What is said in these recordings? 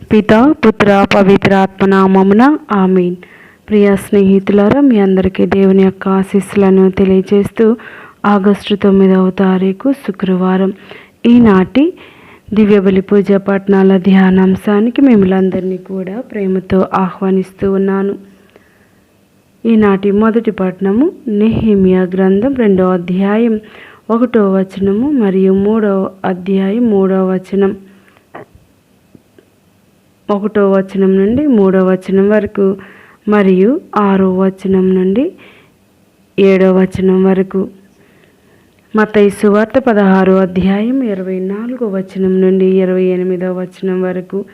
పిత పుత్ర పవిత్ర ఆత్మనామమున ఆమీన్. ప్రియ స్నేహితులారా మీ అందరికీ దేవుని యొక్క ఆశీస్సులను తెలియజేస్తూ ఆగస్టు తొమ్మిదవ తారీఖు శుక్రవారం ఈనాటి దివ్య బలి పూజ పట్టణాల ధ్యానాంశానికి మిమ్మల్ందరినీ కూడా ప్రేమతో ఆహ్వానిస్తూ ఉన్నాను. ఈనాటి మొదటి పట్టణము నెహిమియా గ్రంథం రెండవ అధ్యాయం ఒకటో వచనము మరియు మూడవ అధ్యాయం మూడవ వచనం. ఒకటో వచనం నుండి మూడో వచనం వరకు మరియు ఆరో వచనం నుండి ఏడో వచనం వరకు. మతయి సువార్త పదహారో అధ్యాయం ఇరవై నాలుగో వచనం నుండి ఇరవై ఎనిమిదో వచనం వరకు.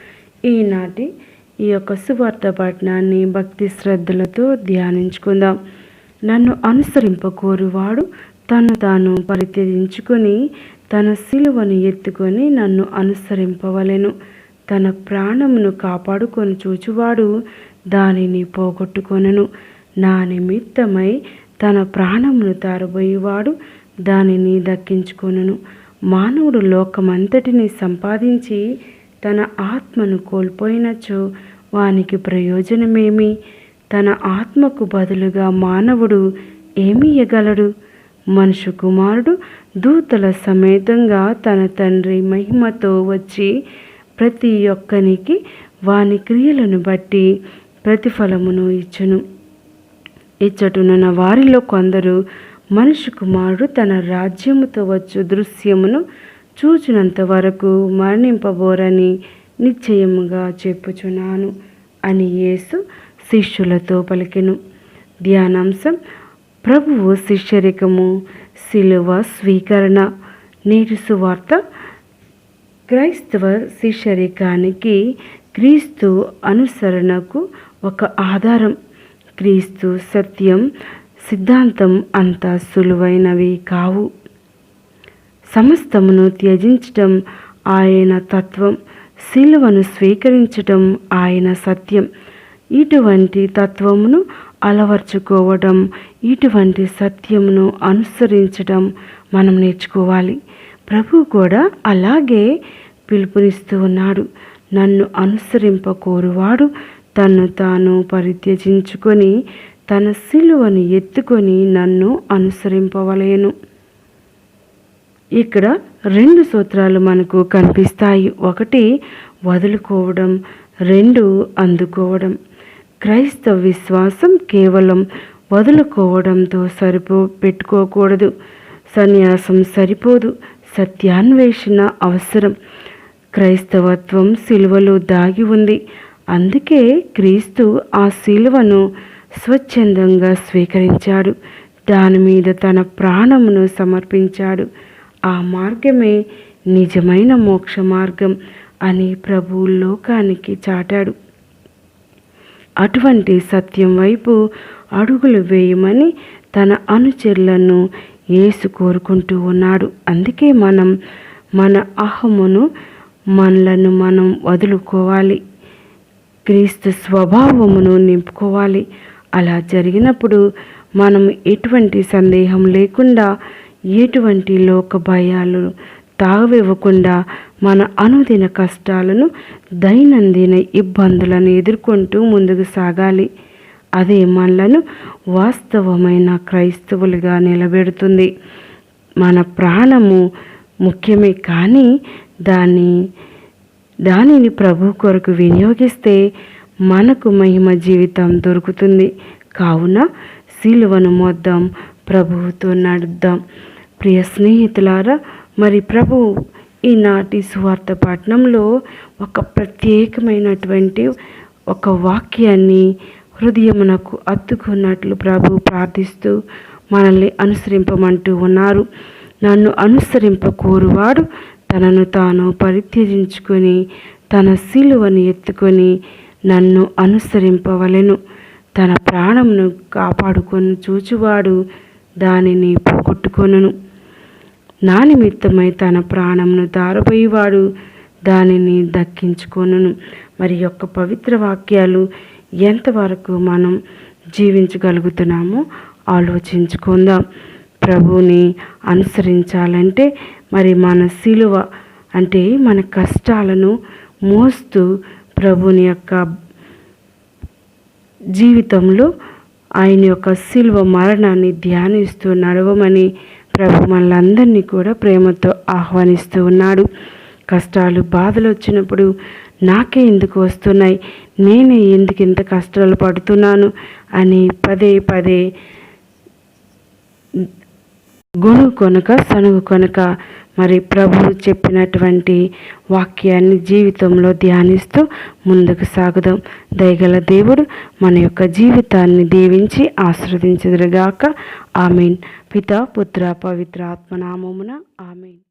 ఈనాటి ఈ యొక్క సువార్త పట్టణాన్ని భక్తి శ్రద్ధలతో ధ్యానించుకుందాం. నన్ను అనుసరింపకోరువాడు తను తాను పరిత్యజించుకొని తన సిలువను ఎత్తుకొని నన్ను అనుసరింపవలెను. తన ప్రాణమును కాపాడుకొని చూచువాడు దానిని పోగొట్టుకొనను. నా నిమిత్తమై తన ప్రాణమును తారబోయేవాడు దానిని దక్కించుకొనను. మానవుడు లోకమంతటిని సంపాదించి తన ఆత్మను కోల్పోయినచో వానికి ప్రయోజనమేమి? తన ఆత్మకు బదులుగా మానవుడు ఏమి ఇయ్యగలడు? మనుషు కుమారుడు దూతల సమేతంగా తన తండ్రి మహిమతో వచ్చి ప్రతి ఒక్కనికి వాని క్రియలను బట్టి ప్రతిఫలమును ఇచ్చును. ఇచ్చటునున్న వారిలో కొందరు మనిషి కుమారుడు తన రాజ్యముతో వచ్చు దృశ్యమును చూచినంత వరకు మరణింపబోరని నిశ్చయముగా చెప్పుచున్నాను అని యేసు శిష్యులతో పలికెను. ధ్యానాంశం ప్రభువు శిష్యరికము శిలువ స్వీకరణ నేటి సువార్త క్రైస్తవ శిష్యరికానికి క్రీస్తు అనుసరణకు ఒక ఆధారం. క్రీస్తు సత్యం సిద్ధాంతం అంత సులువైనవి కావు. సమస్తమును త్యజించటం ఆయన తత్వం శిలువను స్వీకరించటం ఆయన సత్యం. ఇటువంటి తత్వమును అలవర్చుకోవడం ఇటువంటి సత్యమును అనుసరించడం మనం నేర్చుకోవాలి. ప్రభు కూడా అలాగే పిలుపునిస్తూ ఉన్నాడు. నన్ను అనుసరింపకోరువాడు తను తాను పరిత్యజించుకొని తన సిలువను ఎత్తుకొని నన్ను అనుసరింపవలేను. ఇక్కడ రెండు సూత్రాలు మనకు కనిపిస్తాయి. ఒకటి వదులుకోవడం. రెండు అందుకోవడం. క్రైస్తవ విశ్వాసం కేవలం వదులుకోవడంతో సరిపో పెట్టుకోకూడదు. సన్యాసం సరిపోదు. సత్యాన్వేషణ అవసరం. క్రైస్తవత్వం సిలువలో దాగి ఉంది. అందుకే క్రీస్తు ఆ సిలువను స్వచ్ఛందంగా స్వీకరించాడు. దాని మీద తన ప్రాణమును సమర్పించాడు. ఆ మార్గమే నిజమైన మోక్ష మార్గం అని ప్రభు లోకానికి చాటాడు. అటువంటి సత్యం వైపు అడుగులు వేయమని తన అనుచరులను యేసు కోరుకుంటూ ఉన్నాడు. అందుకే మనం మన అహమును మనలను మనం వదులుకోవాలి. క్రీస్తు స్వభావమును నింపుకోవాలి. అలా జరిగినప్పుడు మనం ఎటువంటి సందేహం లేకుండా ఎటువంటి లోక భయాలు తాగవివ్వకుండా మన అనుదిన కష్టాలను దైనందిన ఇబ్బందులను ఎదుర్కొంటూ ముందుకు సాగాలి. అదే మనలను వాస్తవమైన క్రైస్తవులుగా నిలబెడుతుంది. మన ప్రాణము ముఖ్యమే కానీ దాన్ని దానిని ప్రభు కొరకు వినియోగిస్తే మనకు మహిమ జీవితం దొరుకుతుంది. కావున శిలువను మొద్దాం ప్రభువుతో నడుద్దాం. ప్రియ స్నేహితులారా మరి ప్రభు ఈనాటి సువార్త పట్టణంలో ఒక ప్రత్యేకమైనటువంటి ఒక వాక్యాన్ని హృదయమునకు అత్తుకున్నట్లు ప్రభు ప్రార్థిస్తూ మనల్ని అనుసరింపమంటూ ఉన్నారు. నన్ను అనుసరింప కోరువాడు తనను తాను పరిత్యజించుకొని తన శిలువను ఎత్తుకొని నన్ను అనుసరింపవలెను. తన ప్రాణమును కాపాడుకొని చూచువాడు దానిని పోగొట్టుకొనును. నా నిమిత్తమై తన ప్రాణమును దారబోయేవాడు దానిని దక్కించుకొనును. మరి యొక్క పవిత్ర వాక్యాలు ఎంతవరకు మనం జీవించగలుగుతున్నామో ఆలోచించుకుందాం. ప్రభుని అనుసరించాలంటే మరి మన సిలువ అంటే మన కష్టాలను మోస్తూ ప్రభుని యొక్క జీవితంలో ఆయన యొక్క శిల్వ మరణాన్ని ధ్యానిస్తూ నడవమని ప్రభు మనలందరినీ కూడా ప్రేమతో ఆహ్వానిస్తూ ఉన్నాడు. కష్టాలు బాధలు వచ్చినప్పుడు నాకే ఎందుకు వస్తున్నాయి? నేనే ఎందుకు ఇంత కష్టాలు పడుతున్నాను? అని పదే పదే గుణు కొనక సనుగు కొనక మరి ప్రభువు చెప్పినటువంటి వాక్యాన్ని జీవితంలో ధ్యానిస్తూ ముందుకు సాగుదాం. దయగల దేవుడు మన యొక్క జీవితాన్ని దీవించి ఆస్వాదించదురుగాక ఆమెన్. పిత పుత్ర పవిత్ర ఆత్మనామమున ఆమెన్.